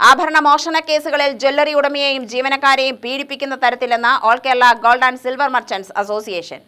ആഭരണ മോഷണ കേസുകളിൽ ജ്വല്ലറി ഉടമയെയും ജീവനക്കാരെയും പീഡിപ്പിക്കുന്ന തരത്തിലെന്ന് all Kerala gold and silver merchants association.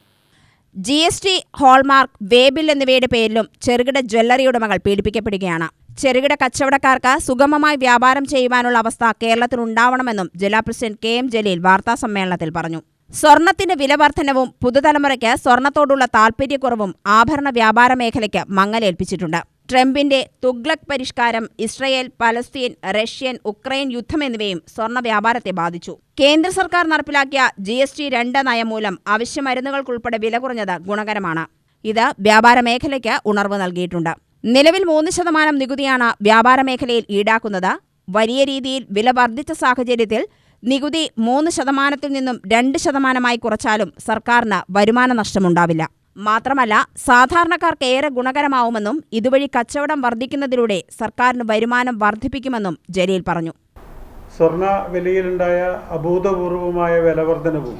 G S T hallmark waybill എന്നിവയുടെ പേരിലും ചെറുകിട ജ്വല്ലറി ഉടമകൾ പീഡിപ്പിക്കപ്പെടുകയാണ്. ചെറുകിട കച്ചവടക്കാർക്ക് സുഗമമായി വ്യാപാരം ചെയ്യുവാനുള്ള അവസ്ഥ കേരളത്തിൽ ഉണ്ടാവണമെന്നും ജില്ലാ പ്രസിഡന്റ് കെ എം ജലീൽ വാർത്താസമ്മേളനത്തിൽ പറഞ്ഞു. സ്വർണത്തിന്റെ വിലവർദ്ധനവും പുതുതലമുറയ്ക്ക് സ്വർണത്തോടുള്ള താൽപര്യക്കുറവും ആഭരണ വ്യാപാര മേഖലയ്ക്ക് മങ്ങലേൽപ്പിച്ചിട്ടുണ്ട്. ട്രംപിന്റെ തുഗ്ലക് പരിഷ്കാരം ഇസ്രയേൽ പലസ്തീൻ റഷ്യൻ ഉക്രൈൻ യുദ്ധം എന്നിവയും സ്വർണ വ്യാപാരത്തെ ബാധിച്ചു. കേന്ദ്ര സർക്കാർ നടപ്പിലാക്കിയ ജി എസ് ടി രണ്ട് നയം മൂലം അവശ്യ മരുന്നുകൾക്കുൾപ്പെടെ വില കുറഞ്ഞത് ഗുണകരമാണ്. ഇത് വ്യാപാര മേഖലയ്ക്ക് ഉണർവ് നൽകിയിട്ടുണ്ട്. നിലവിൽ മൂന്ന് ശതമാനം നികുതിയാണ് വ്യാപാര മേഖലയിൽ ഈടാക്കുന്നത്. വലിയ രീതിയിൽ വില വർദ്ധിച്ച സാഹചര്യത്തിൽ നികുതി മൂന്ന് ശതമാനത്തിൽ നിന്നും രണ്ട് ശതമാനമായി കുറച്ചാലും സർക്കാരിന് വരുമാന നഷ്ടമുണ്ടാവില്ല. മാത്രമല്ല സാധാരണക്കാർക്ക് ഏറെ ഗുണകരമാവുമെന്നും ഇതുവഴി കച്ചവടം വർദ്ധിക്കുന്നതിലൂടെ സർക്കാരിന് വരുമാനം വർദ്ധിപ്പിക്കുമെന്നും ജലീൽ പറഞ്ഞു. സ്വർണ വിലയിലുണ്ടായ അഭൂതപൂർവമായ വിലവർദ്ധനവും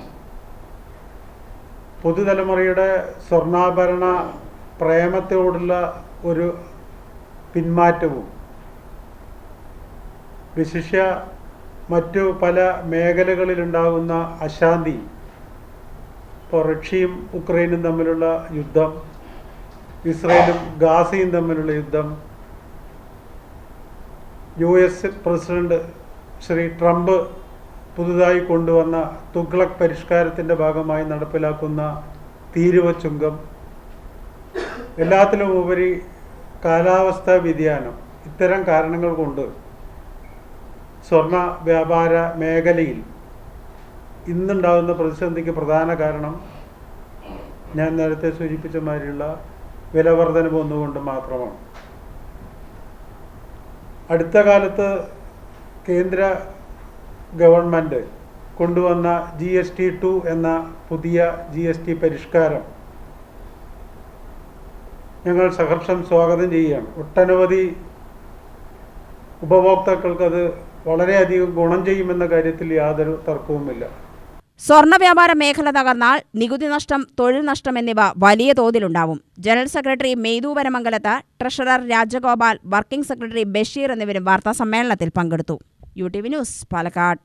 പുതുതലമുറയുടെ സ്വർണാഭരണ പ്രേമത്തോടുള്ള ഒരു പിന്മാറ്റവും വിശിഷ്യ മറ്റു പല മേഖലകളിലുണ്ടാകുന്ന അശാന്തി ഇപ്പോൾ റഷ്യയും ഉക്രൈനും തമ്മിലുള്ള യുദ്ധം ഇസ്രയേലും ഗാസയും തമ്മിലുള്ള യുദ്ധം U S president Shri Trump പുതുതായി കൊണ്ടുവന്ന തുഗ്ലക് പരിഷ്കാരത്തിന്റെ ഭാഗമായി നടപ്പിലാക്കുന്ന തീരുവ ചുങ്കം എല്ലാത്തിലും ഉപരി കാലാവസ്ഥാ വ്യതിയാനം ഇത്തരം കാരണങ്ങൾ കൊണ്ട് സ്വർണ വ്യാപാര മേഖലയിൽ ഇന്നുണ്ടാകുന്ന പ്രതിസന്ധിക്ക് പ്രധാന കാരണം ഞാൻ നേരത്തെ സൂചിപ്പിച്ച മാതിരിയുള്ള വിലവർധന ഒന്നുകൊണ്ട് മാത്രമാണ്. അടുത്ത കാലത്ത് കേന്ദ്ര ഗവൺമെന്റ് കൊണ്ടുവന്ന ജി എസ് ടി ടു എന്ന പുതിയ ജി എസ് ടി പരിഷ്കാരം ഞങ്ങൾ സഹർഷം സ്വാഗതം ചെയ്യുകയാണ്. ഒട്ടനവധി ഉപഭോക്താക്കൾക്കത് വളരെയധികം ഗുണം ചെയ്യുമെന്ന കാര്യത്തിൽ യാതൊരു തർക്കവുമില്ല. സ്വർണ വ്യാപാര മേഖല തകർന്നാൽ നികുതി നഷ്ടം തൊഴിൽ നഷ്ടം എന്നിവ വലിയ തോതിലുണ്ടാവും. General secretary Meythu Varamangalath treasurer Rajagopal working secretary Basheer എന്നിവരും വാർത്താ സമ്മേളനത്തിൽ പങ്കെടുത്തു. U T V news Palakkad.